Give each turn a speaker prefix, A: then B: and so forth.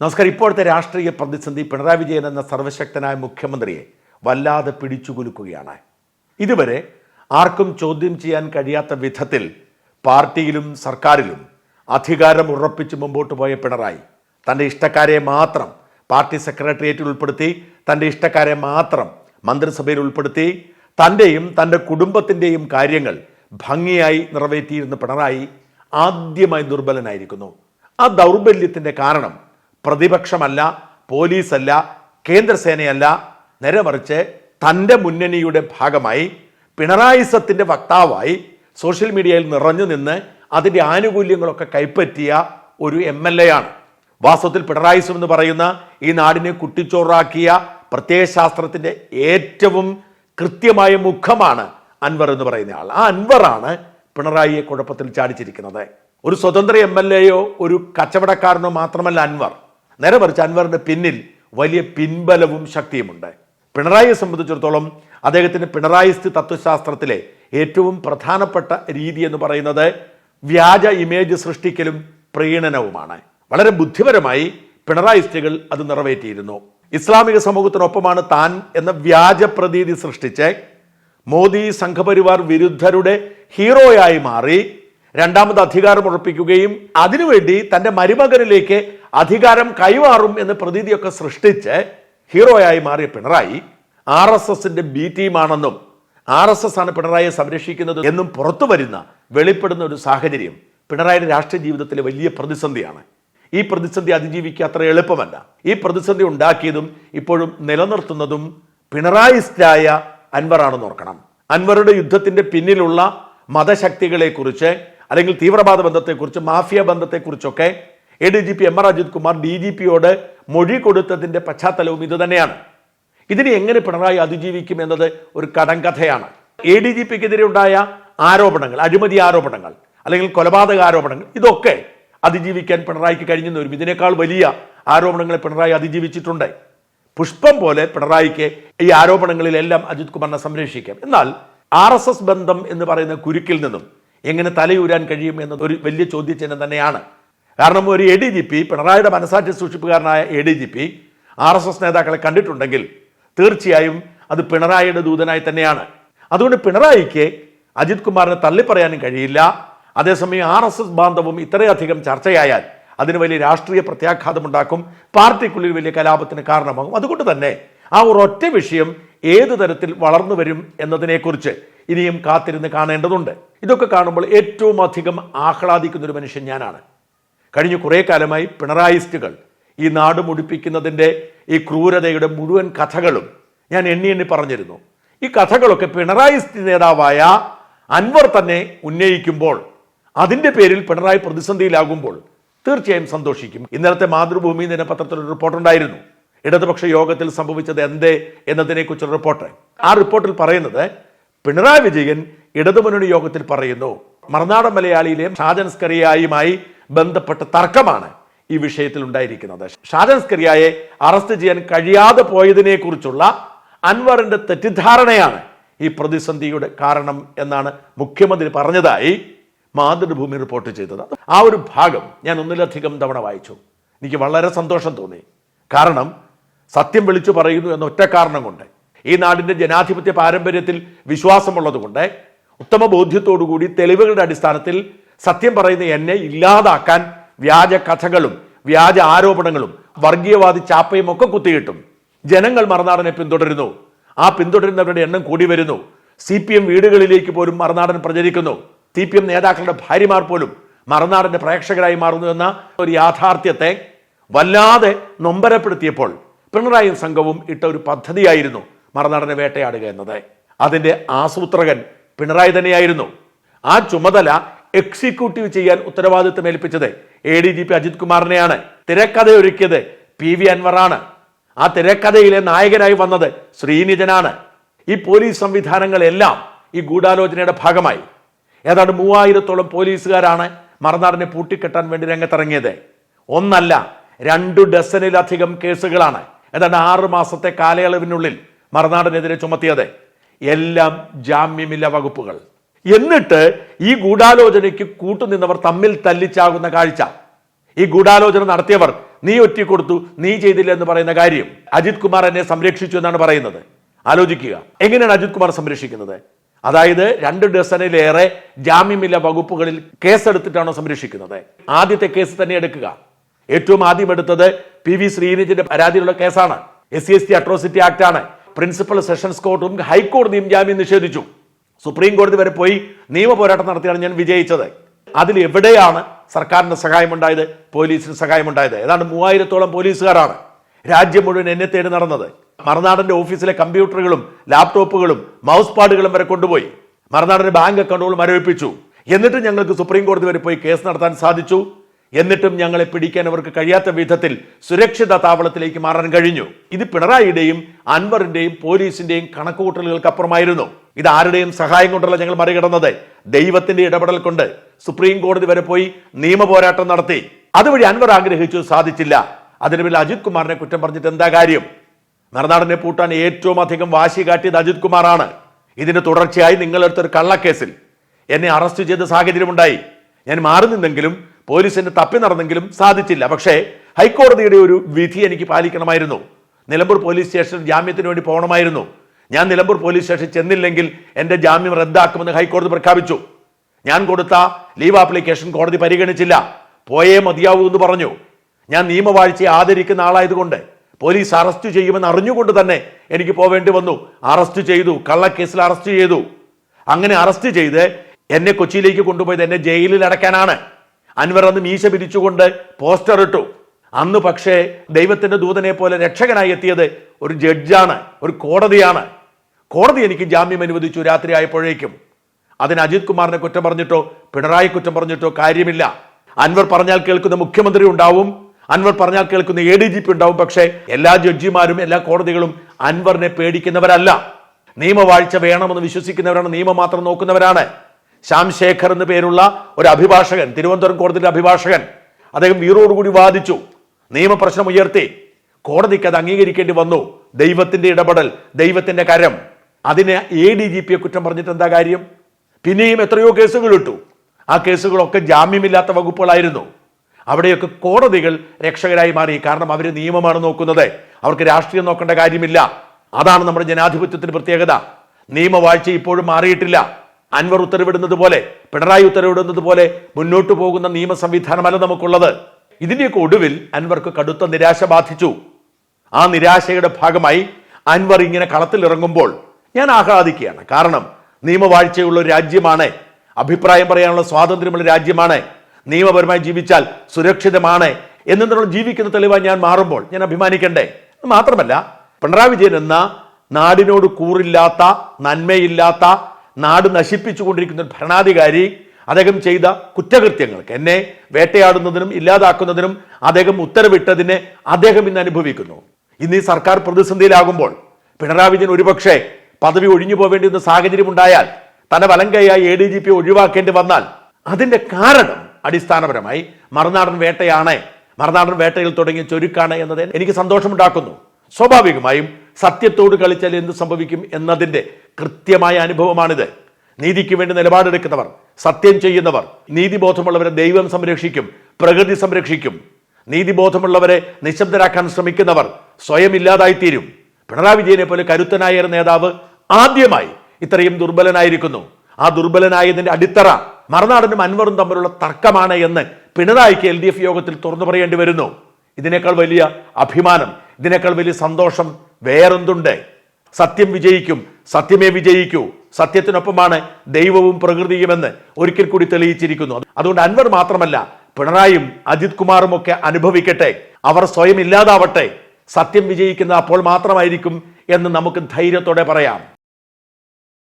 A: നമസ്കാരം. ഇപ്പോഴത്തെ രാഷ്ട്രീയ പ്രതിസന്ധി പിണറായി വിജയൻ എന്ന സർവശക്തനായ മുഖ്യമന്ത്രിയെ വല്ലാതെ പിടിച്ചുകുലുക്കുകയാണ്. ഇതുവരെ ആർക്കും ചോദ്യം ചെയ്യാൻ കഴിയാത്ത വിധത്തിൽ പാർട്ടിയിലും സർക്കാരിലും അധികാരം ഉറപ്പിച്ച് മുമ്പോട്ട് പോയ പിണറായി തന്റെ ഇഷ്ടക്കാരെ മാത്രം പാർട്ടി സെക്രട്ടേറിയറ്റിൽ ഉൾപ്പെടുത്തി തന്റെ ഇഷ്ടക്കാരെ മാത്രം മന്ത്രിസഭയിൽ ഉൾപ്പെടുത്തി തന്റെയും തന്റെ കുടുംബത്തിന്റെയും കാര്യങ്ങൾ ഭംഗിയായി നിറവേറ്റിയിരുന്ന പിണറായി ആദ്യമായി ദുർബലനായിരിക്കുന്നു. ആ ദൗർബല്യത്തിന്റെ കാരണം പ്രതിപക്ഷമല്ല പോലീസല്ല കേന്ദ്രസേനയല്ല നേരെ മറിച്ച് തന്റെ മുന്നണിയുടെ ഭാഗമായി പിണറായി സത്തിന്റെ വക്താവായി സോഷ്യൽ മീഡിയയിൽ നിറഞ്ഞു നിന്ന് അതിന്റെ ആനുകൂല്യങ്ങളൊക്കെ കൈപ്പറ്റിയ ഒരു എം എൽ എ ആണ്. വാസ്തവത്തിൽ പിണറായി എന്ന് പറയുന്ന ഈ നാടിനെ കുട്ടിച്ചോറാക്കിയ പ്രത്യയശാസ്ത്രത്തിന്റെ ഏറ്റവും കൃത്യമായ മുഖമാണ് അൻവർ എന്ന് പറയുന്ന ആൾ. ആ അൻവറാണ് പിണറായിയെ കുഴപ്പത്തിൽ ചാടിച്ചിരിക്കുന്നത്. ഒരു സ്വതന്ത്ര എം എൽ എയോ ഒരു കച്ചവടക്കാരനോ മാത്രമല്ല അൻവർ. നേരെ മറിച്ച് അൻവറിന്റെ പിന്നിൽ വലിയ പിൻബലവും ശക്തിയുമുണ്ട്. പിണറായിയെ സംബന്ധിച്ചിടത്തോളം അദ്ദേഹത്തിന് പിണറായിസ്തി തത്വശാസ്ത്രത്തിലെ ഏറ്റവും പ്രധാനപ്പെട്ട രീതി എന്ന് പറയുന്നത് വ്യാജ ഇമേജ് സൃഷ്ടിക്കലും പ്രീണനവുമാണ്. വളരെ ബുദ്ധിപരമായി പിണറായിസ്റ്റുകൾ അത് നിറവേറ്റിയിരുന്നു. ഇസ്ലാമിക സമൂഹത്തിനൊപ്പമാണ് താൻ എന്ന വ്യാജ പ്രതീതി സൃഷ്ടിച്ച് മോദി സംഘപരിവാർ വിരുദ്ധരുടെ ഹീറോയായി മാറി രണ്ടാമത് അധികാരം ഉറപ്പിക്കുകയും അതിനുവേണ്ടി തന്റെ മരുമകനിലേക്ക് അധികാരം കൈമാറും എന്ന് പ്രതീതിയൊക്കെ സൃഷ്ടിച്ച് ഹീറോയായി മാറിയ പിണറായി ആർ എസ് എസിന്റെ ബി ടീമാണെന്നും ആർ എസ് എസ് ആണ് പിണറായിയെ സംരക്ഷിക്കുന്നത് എന്നും പുറത്തു വരുന്ന വെളിപ്പെടുന്ന ഒരു സാഹചര്യം പിണറായിയുടെ രാഷ്ട്രീയ ജീവിതത്തിലെ വലിയ പ്രതിസന്ധിയാണ്. ഈ പ്രതിസന്ധി അതിജീവിക്കുക അത്ര എളുപ്പമല്ല. ഈ പ്രതിസന്ധി ഉണ്ടാക്കിയതും ഇപ്പോഴും നിലനിർത്തുന്നതും പിണറായിസ്റ്റായ അൻവറാണെന്ന് ഓർക്കണം. അൻവറുടെ യുദ്ധത്തിന്റെ പിന്നിലുള്ള മതശക്തികളെക്കുറിച്ച് അല്ലെങ്കിൽ തീവ്രവാദ ബന്ധത്തെക്കുറിച്ച് mafia ബന്ധത്തെക്കുറിച്ചൊക്കെ A D G P M R Ajith Kumar D G പിയോട് മൊഴി കൊടുത്തതിന്റെ പശ്ചാത്തലവും ഇതുതന്നെയാണ് ഇതിനെ എങ്ങനെ പിണറായി അതിജീവിക്കും എന്നത് ഒരു കടങ്കഥയാണ്. എ ഡി ജി പിക്കെതിരെ ഉണ്ടായ ആരോപണങ്ങൾ അഴിമതി ആരോപണങ്ങൾ അല്ലെങ്കിൽ കൊലപാതക ആരോപണങ്ങൾ ഇതൊക്കെ അതിജീവിക്കാൻ പിണറായിക്ക് കഴിഞ്ഞെന്ന് വരും. ഇതിനേക്കാൾ വലിയ ആരോപണങ്ങളെ പിണറായി അതിജീവിച്ചിട്ടുണ്ട്. പുഷ്പം പോലെ പിണറായിക്ക് ഈ ആരോപണങ്ങളിലെല്ലാം അജിത് കുമാറിനെ സംരക്ഷിക്കാം. എന്നാൽ ആർ ബന്ധം എന്ന് പറയുന്ന കുരുക്കിൽ നിന്നും എങ്ങനെ തലയൂരാൻ കഴിയും എന്നത് ഒരു വലിയ ചോദ്യചിഹ്നം തന്നെയാണ്. കാരണം ഒരു എ ഡി ജി പി പിണറായിയുടെ മനസാക്ഷി സൂക്ഷിപ്പുകാരനായ A D G P R S S നേതാക്കളെ കണ്ടിട്ടുണ്ടെങ്കിൽ തീർച്ചയായും അത് പിണറായിയുടെ ദൂതനായി തന്നെയാണ്. അതുകൊണ്ട് പിണറായിക്ക് അജിത് കുമാറിനെ തള്ളിപ്പറയാനും കഴിയില്ല. അതേസമയം ആർ എസ് എസ് ബാന്ധവും ഇത്രയധികം ചർച്ചയായാൽ അതിന് വലിയ രാഷ്ട്രീയ പ്രത്യാഘാതമുണ്ടാക്കും. പാർട്ടിക്കുള്ളിൽ വലിയ കലാപത്തിന് കാരണമാകും. അതുകൊണ്ട് തന്നെ ആ ഒരൊറ്റ വിഷയം ഏത് തരത്തിൽ വളർന്നു വരും എന്നതിനെക്കുറിച്ച് ഇനിയും കാത്തിരുന്ന് കാണേണ്ടതുണ്ട്. ഇതൊക്കെ കാണുമ്പോൾ ഏറ്റവും അധികം ആഹ്ലാദിക്കുന്ന ഒരു മനുഷ്യൻ ഞാനാണ്. കഴിഞ്ഞ കുറേ കാലമായി പിണറായിസ്റ്റുകൾ ഈ നാട് മുടിപ്പിക്കുന്നതിന്റെ ഈ ക്രൂരതയുടെ മുഴുവൻ കഥകളും ഞാൻ എണ്ണി എണ്ണി പറഞ്ഞിരുന്നു. ഈ കഥകളൊക്കെ പിണറായിസ്റ്റ് നേതാവായ അൻവർ തന്നെ ഉന്നയിക്കുമ്പോൾ അതിന്റെ പേരിൽ പിണറായി പ്രതിസന്ധിയിലാകുമ്പോൾ തീർച്ചയായും സന്തോഷിക്കും. ഇന്നലത്തെ മാതൃഭൂമി ദിനപത്രത്തിൽ ഒരു റിപ്പോർട്ടുണ്ടായിരുന്നു. ഇടതുപക്ഷ യോഗത്തിൽ സംഭവിച്ചത് എന്തേ എന്നതിനെക്കുറിച്ചൊരു റിപ്പോർട്ട്. ആ റിപ്പോർട്ടിൽ പറയുന്നത് പിണറായി വിജയൻ ഇടതുമുന്നണി യോഗത്തിൽ പറയുന്നു മറുനാടൻ മലയാളിയിലെ ഷാജൻസ്കറിയായുമായി ബന്ധപ്പെട്ട തർക്കമാണ് ഈ വിഷയത്തിൽ ഉണ്ടായിരിക്കുന്നത്. ഷാജൻസ്കറിയായെ അറസ്റ്റ് ചെയ്യാൻ കഴിയാതെ പോയതിനെ കുറിച്ചുള്ള അൻവറിന്റെ തെറ്റിദ്ധാരണയാണ് ഈ പ്രതിസന്ധിയുടെ കാരണം എന്നാണ് മുഖ്യമന്ത്രി പറഞ്ഞതായി മാതൃഭൂമി റിപ്പോർട്ട് ചെയ്തത്. ആ ഒരു ഭാഗം ഞാൻ ഒന്നിലധികം തവണ വായിച്ചു. എനിക്ക് വളരെ സന്തോഷം തോന്നി. കാരണം സത്യം വിളിച്ചു പറയുന്നു എന്ന ഒറ്റ കാരണം കൊണ്ട് ഈ നാടിന്റെ ജനാധിപത്യ പാരമ്പര്യത്തിൽ വിശ്വാസമുള്ളതുകൊണ്ട് ഉത്തമ ബോധ്യത്തോടുകൂടി തെളിവുകളുടെ അടിസ്ഥാനത്തിൽ സത്യം പറയുന്ന എന്നെ ഇല്ലാതാക്കാൻ വ്യാജ കഥകളും വ്യാജ ആരോപണങ്ങളും വർഗീയവാദി ചാപ്പയും ഒക്കെ കുത്തിയിട്ടും ജനങ്ങൾ മറുനാടനെ പിന്തുടരുന്നു. ആ പിന്തുടരുന്നവരുടെ എണ്ണം കൂടി വരുന്നു. സി പി എം വീടുകളിലേക്ക് പോലും മറുനാടൻ പ്രചരിക്കുന്നു. സി പി എം നേതാക്കളുടെ ഭാര്യമാർ പോലും മറുനാടന്റെ പ്രേക്ഷകരായി മാറുന്നു എന്ന ഒരു യാഥാർത്ഥ്യത്തെ വല്ലാതെ നൊമ്പരപ്പെടുത്തിയപ്പോൾ പിണറായി സംഘവും ഇട്ട ഒരു പദ്ധതിയായിരുന്നു മറുനാടനെ വേട്ടയാടുക എന്നത്. അതിന്റെ ആസൂത്രകൻ പിണറായി തന്നെയായിരുന്നു. ആ ചുമതല എക്സിക്യൂട്ടീവ് ചെയ്യാൻ ഉത്തരവാദിത്വം ഏൽപ്പിച്ചത് A D G P Ajith കുമാറിനെയാണ്. തിരക്കഥ ഒരുക്കിയത് പി വി അൻവറാണ്. ആ തിരക്കഥയിലെ നായകനായി വന്നത് ശ്രീനിജനാണ്. ഈ പോലീസ് സംവിധാനങ്ങളെല്ലാം ഈ ഗൂഢാലോചനയുടെ ഭാഗമായി. ഏതാണ്ട് മൂവായിരത്തോളം പോലീസുകാരാണ് മറുനാടിനെ പൂട്ടിക്കെട്ടാൻ വേണ്ടി രംഗത്തിറങ്ങിയത്. ഒന്നല്ല രണ്ടു ഡസനിലധികം കേസുകളാണ്. ഏതാണ്ട് ആറ് മാസത്തെ കാലയളവിനുള്ളിൽ മറുനാടിനെതിരെ ചുമത്തിയത് എല്ലാം ജാമ്യമില്ല വകുപ്പുകൾ. എന്നിട്ട് ഈ ഗൂഢാലോചനയ്ക്ക് കൂട്ടുനിന്നവർ തമ്മിൽ തല്ലിച്ചാകുന്ന കാഴ്ച. ഈ ഗൂഢാലോചന നടത്തിയവർ നീ കൊടുത്തു നീ ചെയ്തില്ല എന്ന് പറയുന്ന കാര്യം അജിത് കുമാർ എന്നെ സംരക്ഷിച്ചു എന്നാണ് പറയുന്നത്. ആലോചിക്കുക എങ്ങനെയാണ് അജിത് കുമാർ സംരക്ഷിക്കുന്നത്? അതായത് രണ്ട് ഡസനിലേറെ ജാമ്യമില്ല വകുപ്പുകളിൽ കേസെടുത്തിട്ടാണോ സംരക്ഷിക്കുന്നത്? ആദ്യത്തെ കേസ് തന്നെ എടുക്കുക. ഏറ്റവും ആദ്യം എടുത്തത് പി വി ശ്രീനിജിന്റെ പരാതിയിലുള്ള കേസാണ്. S C S T atrocity act ആണ്. പ്രിൻസിപ്പൽ സെഷൻസ് കോർട്ടും ഹൈക്കോടതിയും ജാമ്യം നിഷേധിച്ചു. സുപ്രീം കോടതി വരെ പോയി നിയമ പോരാട്ടം നടത്തിയാണ് ഞാൻ വിജയിച്ചത്. അതിൽ എവിടെയാണ് സർക്കാരിന്റെ സഹായമുണ്ടായത്? പോലീസിന് സഹായമുണ്ടായത്? ഏതാണ്ട് മൂവായിരത്തോളം പോലീസുകാരാണ് രാജ്യം മുഴുവൻ എന്നെ തേടി നടന്നത്. മറുനാടന്റെ ഓഫീസിലെ കമ്പ്യൂട്ടറുകളും ലാപ്ടോപ്പുകളും മൗസ് പാഡുകളും വരെ കൊണ്ടുപോയി. മറുനാടന്റെ ബാങ്ക് അക്കൗണ്ടുകൾ മരവിപ്പിച്ചു. എന്നിട്ട് ഞങ്ങൾക്ക് സുപ്രീം കോടതി വരെ പോയി കേസ് നടത്താൻ സാധിച്ചു. എന്നിട്ടും ഞങ്ങളെ പിടിക്കാൻ അവർക്ക് കഴിയാത്ത വിധത്തിൽ സുരക്ഷിത താവളത്തിലേക്ക് മാറാൻ കഴിഞ്ഞു. ഇത് പിണറായിയുടെയും അൻവറിന്റെയും പോലീസിന്റെയും കണക്കുകൂട്ടലുകൾക്കപ്പുറമായിരുന്നു. ഇത് ആരുടെയും സഹായം കൊണ്ടല്ല ഞങ്ങൾ മറികടന്നത് ദൈവത്തിന്റെ ഇടപെടൽ കൊണ്ട് സുപ്രീം കോടതി വരെ പോയി നിയമ പോരാട്ടം നടത്തി. അതുവഴി അൻവർ ആഗ്രഹിച്ചു സാധിച്ചില്ല. അതിന് പിന്നിൽ അജിത് കുമാറിനെ കുറ്റം പറഞ്ഞിട്ട് എന്താ കാര്യം? മറുനാടിനെ പൂട്ടാൻ ഏറ്റവും അധികം വാശി കാട്ടിയത് അജിത് കുമാറാണ്. ഇതിന് തുടർച്ചയായി നിങ്ങളെടുത്തൊരു കള്ളക്കേസിൽ എന്നെ അറസ്റ്റ് ചെയ്ത സാഹചര്യമുണ്ടായി. ഞാൻ മാറി നിന്നെങ്കിലും പോലീസിന്റെ തപ്പി നടന്നെങ്കിലും സാധിച്ചില്ല. പക്ഷേ ഹൈക്കോടതിയുടെ ഒരു വിധി എനിക്ക് പാലിക്കണമായിരുന്നു. നിലമ്പൂർ പോലീസ് സ്റ്റേഷൻ ജാമ്യത്തിന് വേണ്ടി പോകണമായിരുന്നു. ഞാൻ നിലമ്പൂർ പോലീസ് സ്റ്റേഷൻ ചെന്നില്ലെങ്കിൽ എന്റെ ജാമ്യം റദ്ദാക്കുമെന്ന് ഹൈക്കോടതി പ്രഖ്യാപിച്ചു. ഞാൻ കൊടുത്ത ലീവ് ആപ്ലിക്കേഷൻ കോടതി പരിഗണിച്ചില്ല. പോയേ മതിയാവൂ എന്ന് പറഞ്ഞു. ഞാൻ നിയമവാഴ്ചയെ ആദരിക്കുന്ന ആളായതുകൊണ്ട് പോലീസ് അറസ്റ്റ് ചെയ്യുമെന്ന് അറിഞ്ഞുകൊണ്ട് തന്നെ എനിക്ക് പോവേണ്ടി വന്നു. അറസ്റ്റ് ചെയ്തു. കള്ളക്കേസിൽ അറസ്റ്റ് ചെയ്തു. അങ്ങനെ അറസ്റ്റ് ചെയ്ത് എന്നെ കൊച്ചിയിലേക്ക് കൊണ്ടുപോയത് എന്നെ ജയിലിൽ അടയ്ക്കാനാണ്. അൻവർ അന്ന് മീശ പിരിച്ചുകൊണ്ട് പോസ്റ്റർ ഇട്ടു. അന്ന് പക്ഷേ ദൈവത്തിന്റെ ദൂതനെ പോലെ രക്ഷകനായി എത്തിയത് ഒരു ജഡ്ജാണ് ഒരു കോടതിയാണ്. കോടതി എനിക്ക് ജാമ്യം അനുവദിച്ചു രാത്രി ആയപ്പോഴേക്കും. അതിന് അജിത് കുമാറിനെ കുറ്റം പറഞ്ഞിട്ടോ പിണറായി കുറ്റം പറഞ്ഞിട്ടോ കാര്യമില്ല. അൻവർ പറഞ്ഞാൽ കേൾക്കുന്ന മുഖ്യമന്ത്രി ഉണ്ടാവും അൻവർ പറഞ്ഞാൽ കേൾക്കുന്ന എ ഡി ജി പി ഉണ്ടാവും പക്ഷേ എല്ലാ ജഡ്ജിമാരും എല്ലാ കോടതികളും അൻവറിനെ പേടിക്കുന്നവരല്ല. നിയമവാഴ്ച വേണമെന്ന് വിശ്വസിക്കുന്നവരാണ് നിയമം മാത്രം നോക്കുന്നവരാണ്. ശ്യാം ശേഖർ എന്ന് പേരുള്ള ഒരു അഭിഭാഷകൻ തിരുവനന്തപുരം കോടതിയിലെ അഭിഭാഷകൻ അദ്ദേഹം വീറോടുകൂടി വാദിച്ചു. നിയമപ്രശ്നം ഉയർത്തി. കോടതിക്ക് അത് അംഗീകരിക്കേണ്ടി വന്നു. ദൈവത്തിന്റെ ഇടപെടൽ ദൈവത്തിന്റെ കരം. അതിനെ എ ഡി ജി പിയെ കുറ്റം പറഞ്ഞിട്ട് എന്താ കാര്യം? പിന്നെയും എത്രയോ കേസുകൾ ഇട്ടു. ആ കേസുകളൊക്കെ ജാമ്യമില്ലാത്ത വകുപ്പുകളായിരുന്നു. അവിടെയൊക്കെ കോടതികൾ രക്ഷകരായി മാറി. കാരണം അവർ നിയമമാണ് നോക്കുന്നത്. അവർക്ക് രാഷ്ട്രീയം നോക്കേണ്ട കാര്യമില്ല. അതാണ് നമ്മുടെ ജനാധിപത്യത്തിന്റെ പ്രത്യേകത. നിയമവാഴ്ച ഇപ്പോഴും മാറിയിട്ടില്ല. അൻവർ ഉത്തരവിടുന്നത് പോലെ പിണറായി ഉത്തരവിടുന്നത് പോലെ മുന്നോട്ടു പോകുന്ന നിയമ സംവിധാനമല്ല നമുക്കുള്ളത്. ഇതിന്റെയൊക്കെ ഒടുവിൽ അൻവർക്ക് കടുത്ത നിരാശ ബാധിച്ചു. ആ നിരാശയുടെ ഭാഗമായി അൻവർ ഇങ്ങനെ കളത്തിലിറങ്ങുമ്പോൾ ഞാൻ ആഹ്ലാദിക്കുകയാണ്. കാരണം നിയമവാഴ്ചയുള്ള ഒരു രാജ്യമാണ് അഭിപ്രായം പറയാനുള്ള സ്വാതന്ത്ര്യമുള്ള രാജ്യമാണ് നിയമപരമായി ജീവിച്ചാൽ സുരക്ഷിതമാണ് എന്നുള്ള ജീവിക്കുന്ന തെളിവായി ഞാൻ മാറുമ്പോൾ ഞാൻ അഭിമാനിക്കണ്ടേ? മാത്രമല്ല പിണറായി വിജയൻ എന്ന നാടിനോട് കൂറില്ലാത്ത നന്മയില്ലാത്ത നാട് നശിപ്പിച്ചുകൊണ്ടിരിക്കുന്ന ഒരു ഭരണാധികാരി അദ്ദേഹം ചെയ്ത കുറ്റകൃത്യങ്ങൾക്ക് എന്നെ വേട്ടയാടുന്നതിനും ഇല്ലാതാക്കുന്നതിനും അദ്ദേഹം ഉത്തരവിട്ടതിനെ അദ്ദേഹം ഇന്ന് അനുഭവിക്കുന്നു. ഇന്ന് ഈ സർക്കാർ പ്രതിസന്ധിയിലാകുമ്പോൾ പിണറായി വിജയൻ ഒരുപക്ഷെ പദവി ഒഴിഞ്ഞു പോവേണ്ടി വന്ന സാഹചര്യം ഉണ്ടായാൽ തന്നെ വലം കൈയായി എ ഡി ജി പി ഒഴിവാക്കേണ്ടി വന്നാൽ അതിന്റെ കാരണം അടിസ്ഥാനപരമായി മറുനാടൻ വേട്ടയാണ്. മറുനാടൻ വേട്ടയിൽ തുടങ്ങിയ ചൊരുക്കാണ് എന്നത് എനിക്ക് സന്തോഷമുണ്ടാക്കുന്നു. സ്വാഭാവികമായും സത്യത്തോട് കളിച്ചാൽ എന്ത് സംഭവിക്കും എന്നതിന്റെ കൃത്യമായ അനുഭവമാണിത്. നീതിക്ക് വേണ്ടി നിലപാടെടുക്കുന്നവർ സത്യം ചെയ്യുന്നവർ നീതിബോധമുള്ളവരെ ദൈവം സംരക്ഷിക്കും പ്രകൃതി സംരക്ഷിക്കും. നീതിബോധമുള്ളവരെ നിശബ്ദരാക്കാൻ ശ്രമിക്കുന്നവർ സ്വയം ഇല്ലാതായിത്തീരും. പിണറായി വിജയനെ പോലെ കരുത്തനായ ഒരു നേതാവ് ആദ്യമായി ഇത്രയും ദുർബലനായിരിക്കുന്നു. ആ ദുർബലനായതിന്റെ അടിത്തറ മറുനാടനും അൻവറും തമ്മിലുള്ള തർക്കമാണ് എന്ന് പിണറായിക്ക് എൽ ഡി എഫ് യോഗത്തിൽ തുറന്നു പറയേണ്ടി വരുന്നു. ഇതിനേക്കാൾ വലിയ അഭിമാനം ഇതിനേക്കാൾ വലിയ സന്തോഷം വേറെന്തുണ്ട്? സത്യം വിജയിക്കും സത്യമേ വിജയിക്കൂ. സത്യത്തിനൊപ്പമാണ് ദൈവവും പ്രകൃതിയുമെന്ന് ഒരിക്കൽ കൂടി തെളിയിച്ചിരിക്കുന്നു. അതുകൊണ്ട് അൻവർ മാത്രമല്ല പിണറായും അജിത് കുമാറും ഒക്കെ അനുഭവിക്കട്ടെ. അവർ സ്വയം ഇല്ലാതാവട്ടെ. സത്യം വിജയിക്കുന്ന അപ്പോൾ മാത്രമായിരിക്കും എന്ന് നമുക്ക് ധൈര്യത്തോടെ പറയാം.